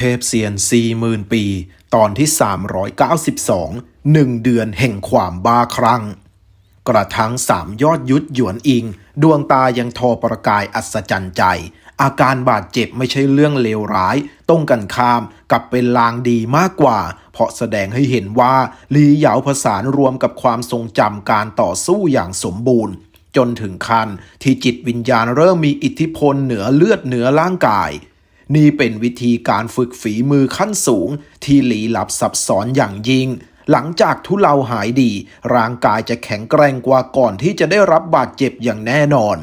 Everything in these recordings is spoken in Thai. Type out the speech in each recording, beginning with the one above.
เทพเซียนสี่หมื่นปี ตอนที่ 392หนึ่งเดือนแห่งความบ้าคลั่ง กระทั่งสามยอดยุทธหยวนอิง ดวงตายังทอประกายอัศจรรย์ใจ อาการบาดเจ็บไม่ใช่เรื่องเลวร้ายตรงกันข้ามกับเป็นลางดีมากกว่า เพราะแสดงให้เห็นว่าลีเหยาผสานรวมกับความทรงจำการต่อสู้อย่างสมบูรณ์ จนถึงขั้นที่จิตวิญญาณเริ่มมีอิทธิพลเหนือเลือดเหนือร่างกาย นี่เป็นวิธีการฝึกฝีมือขั้นสูง ที่หลีลับซับซ้อนอย่างยิ่ง หลังจากทุเลาหายดี ร่างกายจะแข็งแกร่งกว่าก่อนที่จะได้รับบาดเจ็บอย่างแน่นอน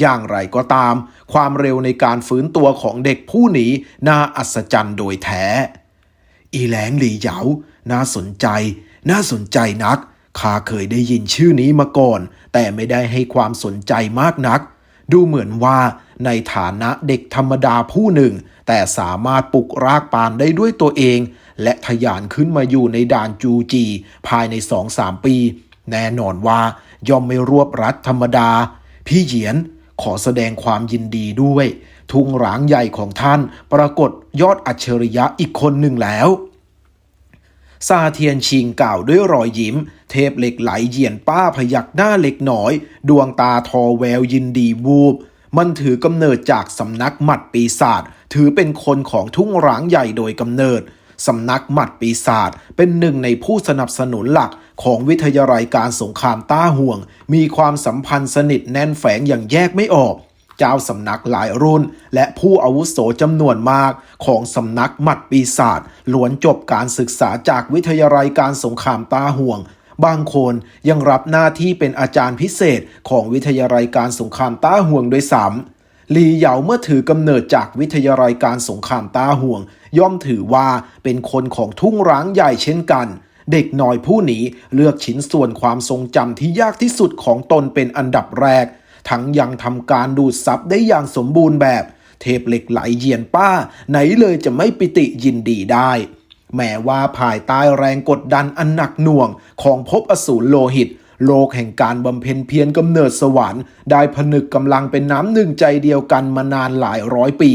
อย่างไรก็ตาม ความเร็วในการฟื้นตัวของเด็กผู้นี้น่าอัศจรรย์โดยแท้ อีแหลงหลีเหยา น่าสนใจ น่าสนใจนักข้าเคยได้ยินชื่อนี้มาก่อน แต่ไม่ได้ให้ความสนใจมากนัก ดูเหมือนว่า ในฐานะเด็กธรรมดาผู้หนึ่ง แต่สามารถปลุกรากปานได้ด้วยตัวเอง และทะยานขึ้นมาอยู่ในด่านจูจี ภายในสองสามปี แน่นอนว่าย่อมไม่รวบรัดธรรมดา พี่เหยียนขอแสดงความยินดีด้วย ทุ่งร้างใหญ่ของท่านปรากฏยอดอัจฉริยะอีกคนหนึ่งแล้วซาเทียนชิงกล่าวด้วยรอยยิ้ม เทพเหล็กไหลเหยียนป้าพยักหน้าเล็กน้อย ดวงตาทอแววยินดีวูบ มันถือกำเนิดจากสำนักหมัดปีศาจถือเป็นคนของทุ่งร้างใหญ่โดยกำเนิดสำนักหมัดปีศาจเป็นหนึ่งในผู้สนับสนุนหลักของวิทยาลัยการสงครามต้าห่วง มีความสัมพันธ์สนิทแน่นแฝงอย่างแยกไม่ออก เจ้าสำนักหลายรุ่น และผู้อาวุโสจำนวนมากของสำนักหมัดปีศาจล้วนจบการศึกษาจากวิทยาลัยการสงครามต้าห่วง บางคนยังรับหน้าที่เป็นอาจารย์พิเศษของวิทยาลัยการสงครามต้าห่วงด้วยซ้ำลีเหยาเมื่อถือกำเนิดจากวิทยาลัยการสงครามต้าห่วง ย่อมถือว่าเป็นคนของทุ่งร้างใหญ่เช่นกัน เด็กน้อยผู้นี้เลือกชิ้นส่วนความทรงจำที่ยากที่สุดของตนเป็นอันดับแรก ทั้งยังทำการดูดซับได้อย่างสมบูรณ์แบบ เทพเหล็กไหลเยียนป้า ไหนเลยจะไม่ปิติยินดีได้ แม้ว่าภายใต้แรงกดดันอันหนักหน่วงของภพอสูรโลหิต โลกแห่งการบำเพ็ญเพียรกำเนิดสวรรค์ ได้ผนึกกำลังเป็นน้ำหนึ่งใจเดียวกันมานานหลายร้อยปี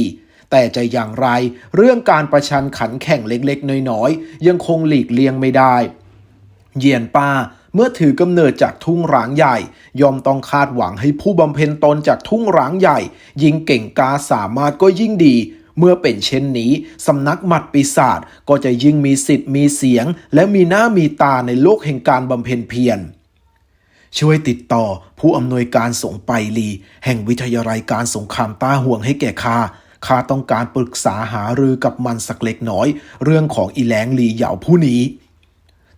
แต่จะอย่างไร เรื่องการประชันขันแข่งเล็กๆ น้อยๆ ยังคงหลีกเลี่ยงไม่ได้ เยียนป้าเมื่อถือกำเนิดจากทุ่งร้างใหญ่ ยอมต้องคาดหวังให้ผู้บำเพ็ญตนจากทุ่งร้างใหญ่ ยิ่งเก่งกาสามารถก็ยิ่งดี เมื่อเป็นเช่นนี้ สำนักหมัดปีศาจก็จะยิ่งมีสิทธิ์มีเสียง และมีหน้ามีตาในโลกแห่งการบำเพ็ญเพียรช่วยติดต่อผู้อำนวยการสงไปลี แห่งวิทยาลัยการสงครามต้าห่วงให้แก่ข้าข้าต้องการปรึกษาหารือกับมันสักเล็กน้อย เรื่องของอีแหลงลีเหยาผู้นี้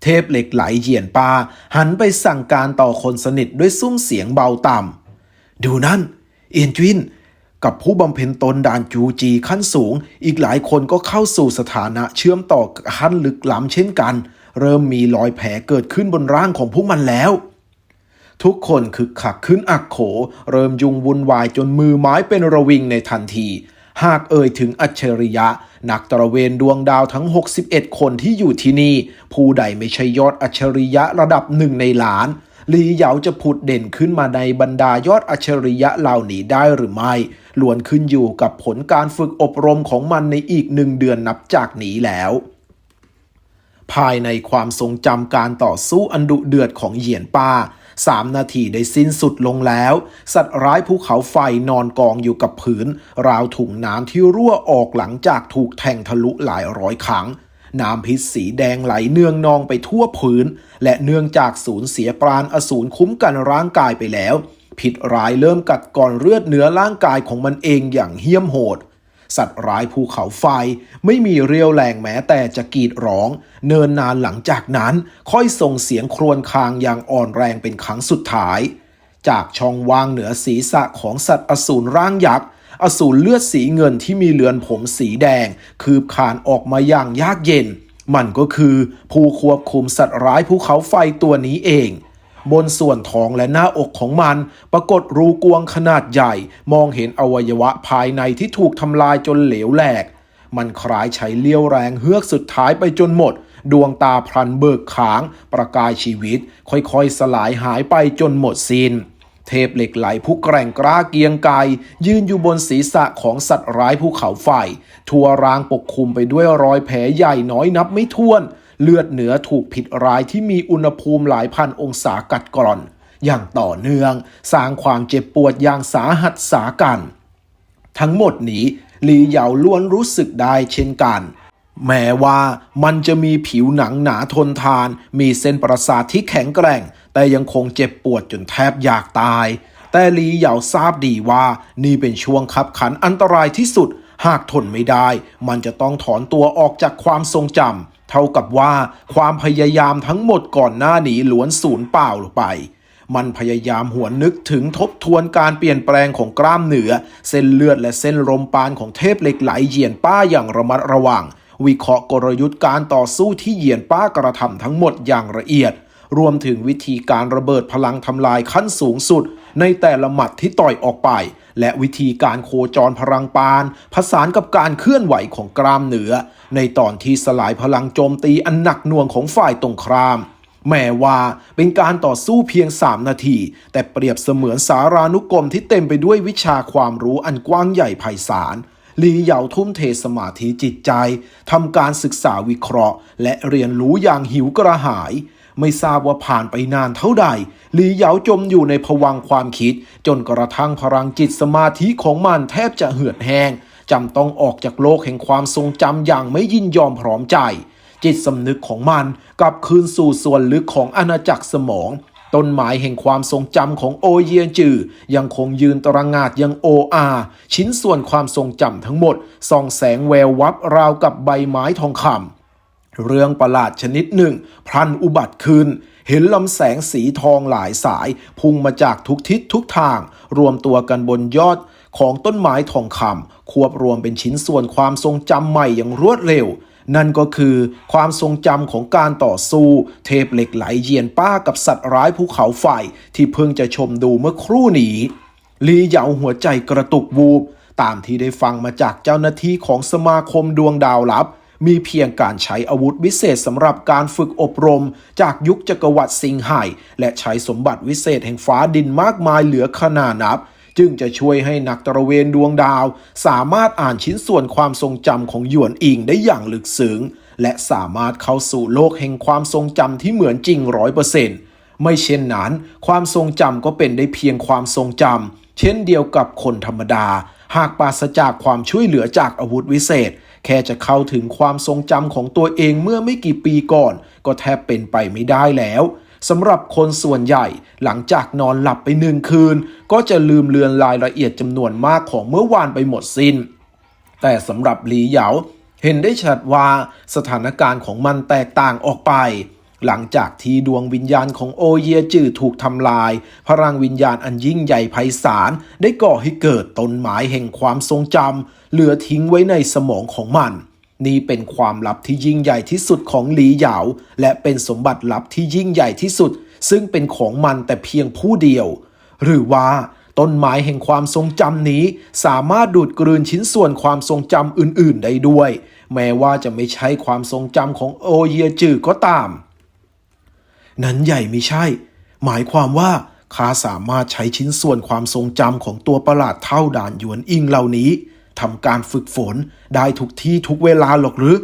เทพเหล็กไหลเหยียนปาหันไปสั่งการต่อคนสนิทด้วยซุ้มเสียงเบาต่ำดูนั่น เอียนจวิน กับผู้บำเพ็ญตนด่านจูจีขั้นสูง อีกหลายคนก็เข้าสู่สถานะเชื่อมต่อขั้นลึกล้ำเช่นกัน เริ่มมีรอยแผลเกิดขึ้นบนร่างของพวกมันแล้ว ทุกคนคึกคักขึ้นอักโข เริ่มยุงวุ่นวายจนมือไม้เป็นระวิงในทันที หากเอ่ยถึงอัจฉริยะ นักตระเวนดวงดาวทั้ง 61 คนที่อยู่ที่นี่ ผู้ใดไม่ใช่ยอดอัจฉริยะระดับหนึ่งในหลานลีเหยาจะผุดเด่นขึ้นมาในบรรดายอดอัจฉริยะเหล่านี้ได้หรือไม่ ล้วนขึ้นอยู่กับผลการฝึกอบรมของมันในอีกหนึ่งเดือนนับจากนี้แล้วภายในความทรงจำการต่อสู้อันดุเดือดของเหยียนป้าสามนาทีได้สิ้นสุดลงแล้ว สัตว์ร้ายภูเขาไฟนอนกองอยู่กับผืน ราวถุงน้ำที่รั่วออกหลังจากถูกแทงทะลุหลายร้อยครั้ง น้ำพิษสีแดงไหลเนืองนองไปทั่วพื้นและเนื่องจากสูญเสียปราณอสูรคุ้มกันร่างกายไปแล้ว พิษร้ายเริ่มกัดก่อนเลือดเนื้อร่างกายของมันเองอย่างเหี้ยมโหด สัตว์ร้ายภูเขาไฟไม่มีเรียวแรงแม้แต่จะกรีดร้อง เนินนานหลังจากนั้นค่อยส่งเสียงครวญครางอย่างอ่อนแรงเป็นครั้งสุดท้าย จากช่องว่างเหนือศีรษะของสัตว์อสูรร่างยักษ์อสูรเลือดสีเงินที่มีเลือนผมสีแดง คืบคานออกมาอย่างยากเย็น มันก็คือผู้ควบคุมสัตว์ร้ายภูเขาไฟตัวนี้เอง บนส่วนท้องและหน้าอกของมัน ปรากฏรูกวงขนาดใหญ่ มองเห็นอวัยวะภายในที่ถูกทำลายจนเหลวแหลก มันคล้ายใช้เลี้ยวแรงเฮือกสุดท้ายไปจนหมด ดวงตาพลันเบิกขาง ประกายชีวิต ค่อยๆ สลายหายไปจนหมดสิน้นเทพเหล็กไหลผู้แกร่งกล้าเกียงไกรยืนอยู่บนศีรษะของสัตว์ร้ายภูเขาไฟทั่วรางปกคลุมไปด้วยรอยแผลใหญ่น้อยนับไม่ถ้วน เลือดเหนือถูกผิดร้ายที่มีอุณหภูมิหลายพันองศากัดกร่อน อย่างต่อเนื่อง สร้างความเจ็บปวดอย่างสาหัสสากัน ทั้งหมดนี้หลีเหยาล้วนรู้สึกได้เช่นกันแม้ว่ามันจะมีผิวหนังหนาทนทาน มีเส้นประสาทที่แข็งแกร่ง แต่ยังคงเจ็บปวดจนแทบอยากตาย แต่หลีเหยาทราบดีว่า นี่เป็นช่วงขับขันอันตรายที่สุด หากทนไม่ได้ มันจะต้องถอนตัวออกจากความทรงจำ เท่ากับว่าความพยายามทั้งหมดก่อนหน้านี้ล้วนสูญเปล่าลงไป มันพยายามหวนนึกถึงทบทวนการเปลี่ยนแปลงของกล้ามเนื้อเส้นเลือดและเส้นลมปานของเทพเหล็กไหลเหยียนป้าอย่างระมัดระวัง วิเคราะห์กลยุทธ์การต่อสู้ที่เหยียนป้ากระทำทั้งหมดอย่างละเอียด รวมถึงวิธีการระเบิดพลังทำลายขั้นสูงสุด ในแต่ละหมัดที่ต่อยออกไป และวิธีการโคจรพลังปาน ผสานกับการเคลื่อนไหวของกล้ามเนื้อ ในตอนที่สลายพลังโจมตีอันหนักหน่วงของฝ่ายตรงข้ามแม้ว่าเป็นการต่อสู้เพียง 3 นาที แต่เปรียบเสมือนสารานุกรมที่เต็มไปด้วยวิชาความรู้อันกว้างใหญ่ไพศาลหลีเหยาทุ่มเทสมาธิจิตใจทำการศึกษาวิเคราะห์ และเรียนรู้อย่างหิวกระหาย ไม่ทราบว่าผ่านไปนานเท่าใดหลีเหยาจมอยู่ในภวังความคิด จนกระทั่งพลังจิตสมาธิของมันแทบจะเหือดแห้งจำต้องออกจากโลกแห่งความทรงจำอย่างไม่ยินยอมพร้อมใจ จิตสำนึกของมันกลับคืนสู่ส่วนลึกของอาณาจักรสมอง ต้นไม้แห่งความทรงจำของโอเยียนจือ ยังคงยืนตระงาดยังโออาชิ้นส่วนความทรงจำทั้งหมดส่องแสงแวววับราวกับใบไม้ทองคำ เรื่องประหลาดชนิดหนึ่ง พลันอุบัติขึ้น เห็นลำแสงสีทองหลายสาย พุ่งมาจากทุกทิศทุกทาง รวมตัวกันบนยอดของต้นไม้ทองคำควบรวมเป็นชิ้นส่วนความทรงจำใหม่อย่างรวดเร็ว นั่นก็คือความทรงจำของการต่อสู้ เทพเหล็กไหลเยียนป้ากับสัตว์ร้ายภูเขาไฟที่เพิ่งจะชมดูเมื่อครู่นี้ลีเหยาหัวใจกระตุกวูบตามที่ได้ฟังมาจากเจ้าหน้าที่ของสมาคมดวงดาวลับ มีเพียงการใช้อาวุธวิเศษสำหรับการฝึกอบรม จากยุคจักรวรรดิซิงไห่และใช้สมบัติวิเศษแห่งฟ้าดินมากมายเหลือขนานับ จึงจะช่วยให้นักตระเวนดวงดาว สามารถอ่านชิ้นส่วนความทรงจำของหยวนอิงได้อย่างลึกซึ้งและสามารถเข้าสู่โลกแห่งความทรงจำที่เหมือนจริงร้อยเปอร์เซ็นต์ไม่เช่นนั้น ความทรงจำก็เป็นได้เพียงความทรงจำเช่นเดียวกับคนธรรมดา หากปราศจากความช่วยเหลือจากอาวุธวิเศษ แค่จะเข้าถึงความทรงจำของตัวเองเมื่อไม่กี่ปีก่อน ก็แทบเป็นไปไม่ได้แล้วสำหรับคนส่วนใหญ่หลังจากนอนหลับไปหนึ่งคืน ก็จะลืมเลือนรายละเอียดจำนวนมากของเมื่อวานไปหมดสิน้น แต่สำหรับหลีเหยาเห็นได้ชัดว่าสถานการณ์ของมันแตกต่างออกไป หลังจากที่ดวงวิญญาณของโอเยจือถูกทำลาย พลังวิญญาณอันยิ่งใหญ่ไพศาลได้ก่อให้เกิดต้นไม้แห่งความทรงจำเหลือทิ้งไว้ในสมองของมัน นี่เป็นความลับที่ยิ่งใหญ่ที่สุดของหลีเหยาและเป็นสมบัติลับที่ยิ่งใหญ่ที่สุด ซึ่งเป็นของมันแต่เพียงผู้เดียว หรือว่าต้นไม้แห่งความทรงจำนี้ สามารถดูดกลืนชิ้นส่วนความทรงจำอื่น ๆ ได้ด้วย แม้ว่าจะไม่ใช่ความทรงจำของโอเยียจือก็ตาม นั้นใหญ่ไม่ใช่ หมายความว่าข้าสามารถใช้ชิ้นส่วนความทรงจำของตัวประหลาดเท่าด่านหยวนอิงเหล่านี้ทำการฝึกฝนได้ทุกที่ทุกเวลาหรอกหรือ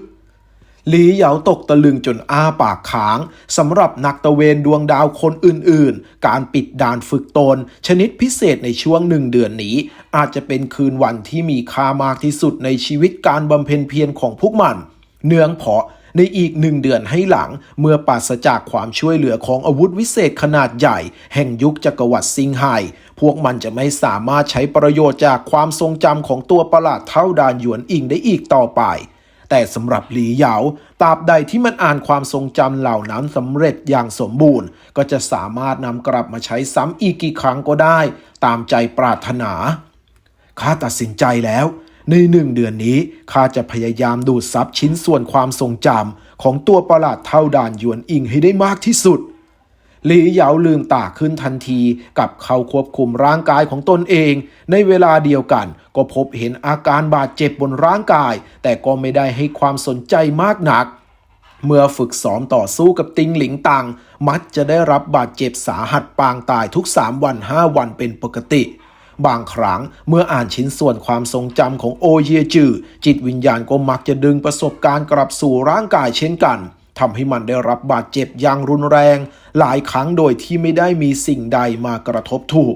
หลีเหยาตกตะลึงจนอ้าปากค้างสำหรับนักตะเวนดวงดาวคนอื่นๆ การปิดด่านฝึกตน ชนิดพิเศษในช่วงหนึ่งเดือนนี้ อาจจะเป็นคืนวันที่มีค่ามากที่สุดในชีวิตการบำเพ็ญเพียรของพวกมัน เนื่องเพราะ ในอีกหนึ่งเดือนให้หลัง เมื่อปราศจากความช่วยเหลือของอาวุธวิเศษขนาดใหญ่ แห่งยุคจักรวรรดิซิงไห่พวกมันจะไม่สามารถใช้ประโยชน์จากความทรงจำของตัวประหลาดเท่าดานหยวนอิงได้อีกต่อไปแต่สำหรับหลีเหยาตราบใดที่มันอ่านความทรงจำเหล่านั้นสำเร็จอย่างสมบูรณ์ ก็จะสามารถนำกลับมาใช้ซ้ำอีกกี่ครั้งก็ได้ ตามใจปรารถนา ข้าตัดสินใจแล้ว ในหนึ่งเดือนนี้ข้าจะพยายามดูดซับชิ้นส่วนความทรงจำของตัวประหลาดเท่าด่านหยวนอิงให้ได้มากที่สุดหลีเหยาลืมตาขึ้นทันทีกับเขาควบคุมร่างกายของตนเอง ในเวลาเดียวกัน ก็พบเห็นอาการบาดเจ็บบนร่างกาย แต่ก็ไม่ได้ให้ความสนใจมากนัก เมื่อฝึกซ้อมต่อสู้กับติงหลิงตัง มักจะได้รับบาดเจ็บสาหัสปางตายทุก 3 วัน 5 วันเป็นปกติ บางครั้งเมื่ออ่านชิ้นส่วนความทรงจำของโอเยจือ จิตวิญญาณก็มักจะดึงประสบการณ์กลับสู่ร่างกายเช่นกันทำให้มันได้รับบาดเจ็บอย่างรุนแรง หลายครั้งโดยที่ไม่ได้มีสิ่งใดมากระทบถูก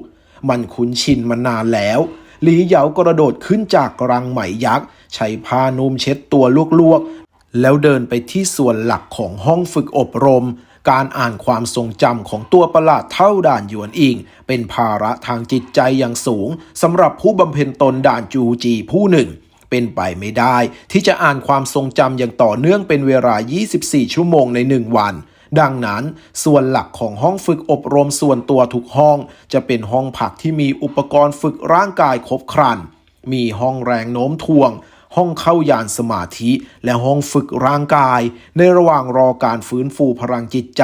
มันคุ้นชินมานานแล้วหลีเหยากระโดดขึ้นจากรังไหมยักษ์ใช้ผ้านุ่มเช็ดตัวลวกๆแล้วเดินไปที่ส่วนหลักของห้องฝึกอบรม การอ่านความทรงจำของตัวประหลาดเท่าด่านหยวนอิง เป็นภาระทางจิตใจอย่างสูงสำหรับผู้บำเพ็ญตนด่านจูจีผู้หนึ่ง เป็นไปไม่ได้ ที่จะอ่านความทรงจำอย่างต่อเนื่องเป็นเวลา 24 ชั่วโมงใน 1 วันดังนั้นส่วนหลักของห้องฝึกอบรมส่วนตัวทุกห้อง จะเป็นห้องผักที่มีอุปกรณ์ฝึกร่างกายครบครัน มีห้องแรงโน้มถ่วง ห้องเข้ายานสมาธิ และห้องฝึกร่างกาย ในระหว่างรอการฟื้นฟูพลังจิตใจ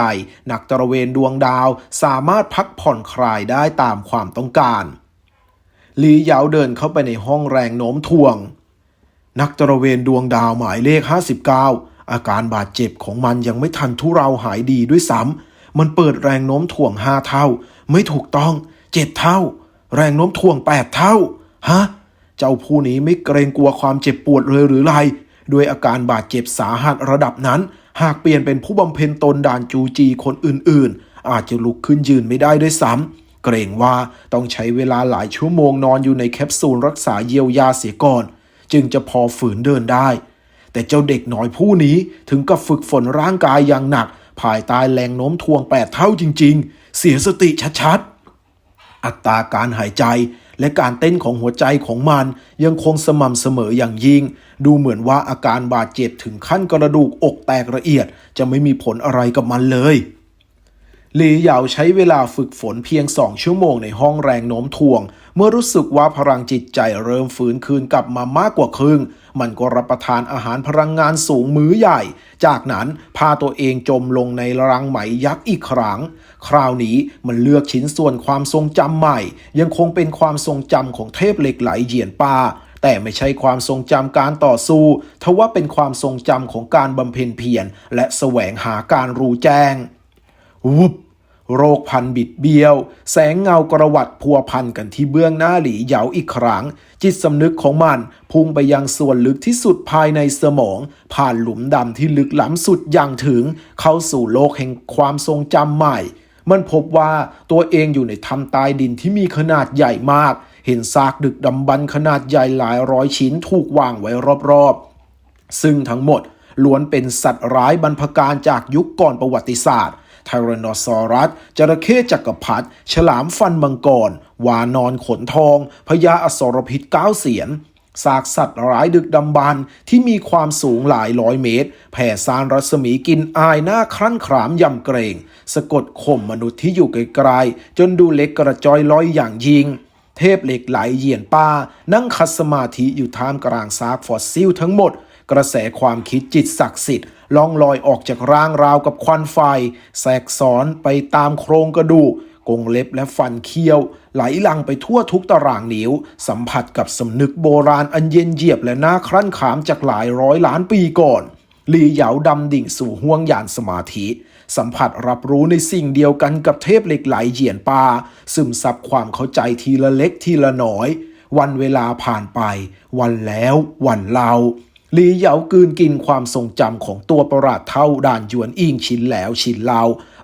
นักตระเวนดวงดาวสามารถพักผ่อนคลายได้ตามความต้องการหลีเหยาเดินเข้าไปในห้องแรงโน้มถ่วง นักตระเวนดวงดาวหมายเลข 59 อาการบาดเจ็บของมันยังไม่ทันทุเราหายดีด้วยซ้ำมันเปิดแรงโน้มถ่วง5เท่า ไม่ถูกต้อง7เท่า แรงโน้มถ่วง8เท่า ฮะ จ้าผู้นี้ไม่เกรงกลัวความเจ็บปวดเลยหรือไรด้วยอาการบาดเจ็บสาหัสระดับนั้น หากเปลี่ยนเป็นผู้บำเพ็ญตนด่านจูจีคนอื่นๆ อาจจะลุกขึ้นยืนไม่ได้ด้วยซ้ำเกรงว่าต้องใช้เวลาหลายชั่วโมงนอนอยู่ในแคปซูลรักษาเยียวยาเสียก่อน จึงจะพอฝืนเดินได้ แต่เจ้าเด็กน้อยผู้นี้ถึงกับฝึกฝนร่างกายอย่างหนัก ภายใต้แรงโน้มถ่วงแปดเท่าจริง ๆ เสียสติชัดๆอัตราการหายใจ และการเต้นของหัวใจของมันยังคงสม่ำเสมออย่างยิ่ง ดูเหมือนว่าอาการบาดเจ็บถึงขั้นกระดูกอกแตกละเอียด จะไม่มีผลอะไรกับมันเลย ลีเหยาใช้เวลาฝึกฝนเพียงสองชั่วโมงในห้องแรงโน้มถ่วง เมื่อรู้สึกว่าพลังจิตใจเริ่มฟื้นคืนกลับมามากกว่าครึ่ง มันก็รับประทานอาหารพลังงานสูงมื้อใหญ่ จากนั้นพาตัวเองจมลงในรังไหมยักษ์อีกครั้ง คราวนี้มันเลือกชิ้นส่วนความทรงจำใหม่ ยังคงเป็นความทรงจำของเทพเหล็กไหลเหยียนปาแต่ไม่ใช่ความทรงจำการต่อสู้ทว่าเป็นความทรงจำของการบำเพ็ญเพียรและแสวงหาการรู้แจ้งวุบ โรคพันบิดเบี้ยว แสงเงากระวัดพัวพันกันที่เบื้องหน้าหลีเหยาอีกครั้ง จิตสำนึกของมัน พุ่งไปยังส่วนลึกที่สุดภายในสมอง ผ่านหลุมดำที่ลึกล้ำสุดอย่างถึง เข้าสู่โลกแห่งความทรงจำใหม่ มันพบว่าตัวเองอยู่ในถ้ำใต้ดินที่มีขนาดใหญ่มาก เห็นซากดึกดำบรรพ์ขนาดใหญ่หลายร้อยชิ้นถูกวางไว้รอบๆซึ่งทั้งหมดล้วนเป็นสัตว์ร้ายบรรพการจากยุคก่อนประวัติศาสตร์ ไทแรนอซอรัส จระเข้จักรพรรดิฉลามฟันมังกร วานอนขนทอง พญาอสรพิษเก้าเสียนซากสัตว์ร้ายดึกดำบรรที่มีความสูงหลายร้อยเมตร แผ่ซานรัศมีกินอายหน้าครั่นขรามยำเกรง สะกดข่มมนุษย์ที่อยู่ไกลๆจนดูเล็กกระจอยลอยอย่างยิ่งเทพเหล็กไหลเหยียนป้า นั่งคัดสมาธิอยู่ท่ามกลางซากฟอสซิลทั้งหมด กระแสความคิดจิตศักดิ์สิทธิ์ล่องลอยออกจากร่างราวกับควันไฟ แสกสอนไปตามโครงกระดูกกงเล็บและฟันเคี้ยว ไหลลังไปทั่วทุกตารางนิ้ว สัมผัสกับสำนึกโบราณอันเย็นเยียบและน่าครั่นขามจากหลายร้อยล้านปีก่อนหลีเหยาดำดิ่งสู่ห้วงยานสมาธิ สัมผัสรับรู้ในสิ่งเดียวกันกับเทพเหล็กไหลเหยียนปาซึมซับความเข้าใจทีละเล็กทีละน้อย วันเวลาผ่านไป วันแล้ว วันเล่า หลีเหยากืนกินความทรงจำของตัวประหลาดเท่าด่านหยวนอิงชิ้นแล้วชิ้นเล่า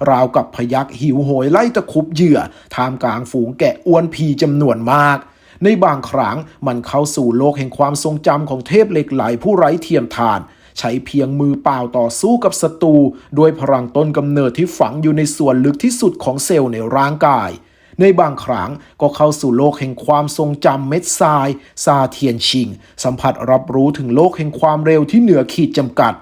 ราวกับพยักหิวโหยไล่ตะคุบเหยื่อท่ามกลางฝูงแกะอ้วนพีจำนวนมาก ในบางครั้งมันเข้าสู่โลกแห่งความทรงจำของเทพเหล็กไหลผู้ไร้เทียมทานใช้เพียงมือเปล่าต่อสู้กับศัตรูด้วยพลังต้นกำเนิดที่ฝังอยู่ในส่วนลึกที่สุดของเซลล์ในร่างกาย ในบางครั้งก็เข้าสู่โลกแห่งความทรงจำเม็ดทราย ซาเทียนชิง สัมผัสรับรู้ถึงโลกแห่งความเร็วที่เหนือขีดจำกัด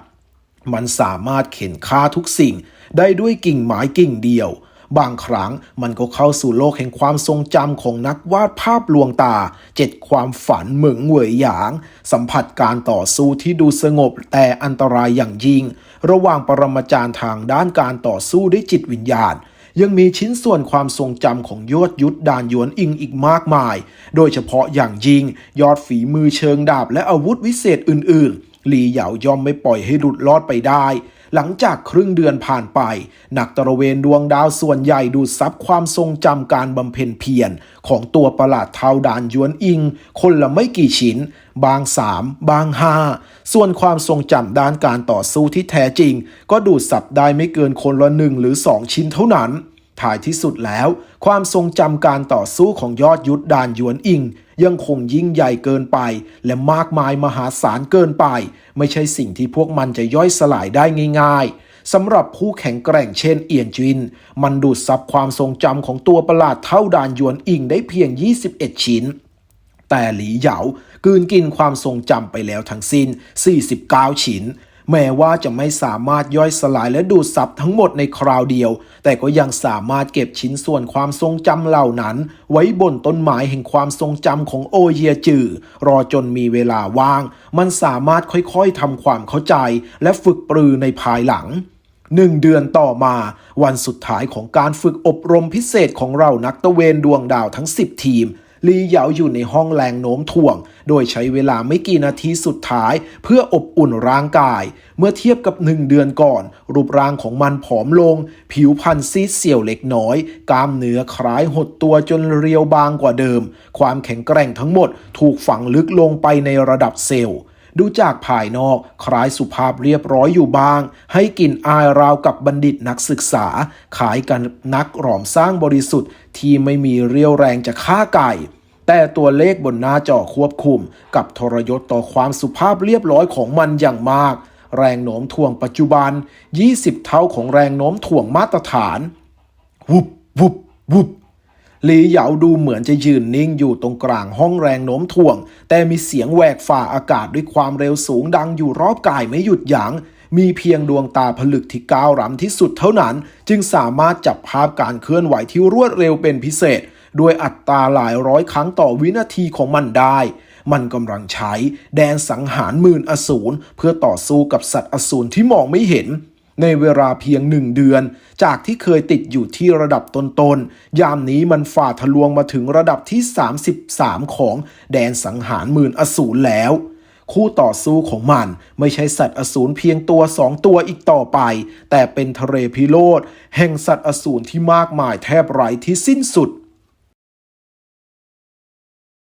มันสามารถเข็นฆ่าทุกสิ่ง ได้ด้วยกิ่งไม้กิ่งเดียว บางครั้งมันก็เข้าสู่โลกแห่งความทรงจำของนักวาดภาพลวงตา เจ็ดความฝันเหมืองเหวยหยาง สัมผัสการต่อสู้ที่ดูสงบแต่อันตรายอย่างยิ่ง ระหว่างปรมาจารย์ทางด้านการต่อสู้ด้วยจิตวิญญาณ ยังมีชิ้นส่วนความทรงจำของยอดยุทธดานหยวนอิงอีกมากมาย โดยเฉพาะอย่างยิ่งยอดฝีมือเชิงดาบและอาวุธวิเศษอื่น ๆ หลีเหยาย่อมไม่ปล่อยให้หลุดลอดไปได้ หลังจากครึ่งเดือนผ่านไป นักตระเวนดวงดาวส่วนใหญ่ดูดซับความทรงจำการบำเพ็ญเพียรของตัวประหลาดเทาดานยวนอิง คนละไม่กี่ชิ้น บางสามบางห้าส่วนความทรงจำด้านการต่อสู้ที่แท้จริง ก็ดูดซับได้ไม่เกินคนละหนึ่งหรือสองชิ้นเท่านั้น ท้ายที่สุดแล้ว ความทรงจำการต่อสู้ของยอดยุทธดานหยวนอิง ยังคงยิ่งใหญ่เกินไป และมากมายมหาศาลเกินไป ไม่ใช่สิ่งที่พวกมันจะย่อยสลายได้ง่าย ๆสำหรับผู้แข็งแกร่งเช่นเอียนจิน มันดูดซับความทรงจำของตัวประหลาดเท่าดานหยวนอิงได้เพียง 21 ชิ้น แต่หลีเหยากืนกินความทรงจำไปแล้วทั้งสิ้น 49 ชิ้น แม้ว่าจะไม่สามารถย่อยสลายและดูดซับทั้งหมดในคราวเดียว แต่ก็ยังสามารถเก็บชิ้นส่วนความทรงจำเหล่านั้น ไว้บนต้นไม้แห่งความทรงจำของโอเยจือรอจนมีเวลาว่าง มันสามารถค่อยๆทำความเข้าใจ และฝึกปรือในภายหลังหนึ่งเดือนต่อมาวันสุดท้ายของการฝึกอบรมพิเศษของเรานักตะเวนดวงดาวทั้ง 10 ทีม ลีเหยาอยู่ในห้องแรงโน้มถ่วง โดยใช้เวลาไม่กี่นาทีสุดท้ายเพื่ออบอุ่นร่างกาย เมื่อเทียบกับหนึ่งเดือนก่อน รูปร่างของมันผอมลง ผิวพรรณซีดเสียวเล็กน้อย กล้ามเนื้อคล้ายหดตัวจนเรียวบางกว่าเดิม ความแข็งแกร่งทั้งหมดถูกฝังลึกลงไปในระดับเซลล์ ดูจากภายนอกคล้ายสุภาพเรียบร้อยอยู่บ้าง ให้กลิ่นอายราวกับบัณฑิตนักศึกษา ขายกันนักหลอมสร้างบริสุทธิ์ที่ไม่มีเรี่ยวแรงจะฆ่าไก่ แต่ตัวเลขบนหน้าจอควบคุม กับทรยศต่อความสุภาพเรียบร้อยของมันอย่างมาก แรงโน้มถ่วงปัจจุบัน 20 เท่าของแรงโน้มถ่วงมาตรฐาน วุบวุบวุบ หลีเหยาดูเหมือนจะยืนนิ่งอยู่ตรงกลางห้องแรงโน้มถ่วง แต่มีเสียงแหวกฝ่าอากาศด้วยความเร็วสูงดังอยู่รอบกายไม่หยุดยัง้งมีเพียงดวงตาผลึกที่ก้าวร้ำที่สุดเท่านั้น จึงสามารถจับภาพการเคลื่อนไหวที่รวดเร็วเป็นพิเศษ ด้วยอัตราหลายร้อยครั้งต่อวินาทีของมันได้ มันกำลังใช้แดนสังหารหมื่นอสูรเพื่อต่อสู้กับสัตว์อสูรที่มองไม่เห็น ในเวลาเพียงหนึ่งเดือน จากที่เคยติดอยู่ที่ระดับต้นๆ ยามนี้มันฝ่าทะลวงมาถึงระดับที่ 33 ของแดนสังหารหมื่นอสูรแล้ว คู่ต่อสู้ของมันไม่ใช่สัตว์อสูรเพียงตัวสองตัวอีกต่อไป แต่เป็นทะเลพิโรธแห่งสัตว์อสูรที่มากมายแทบไร้ที่สิ้นสุด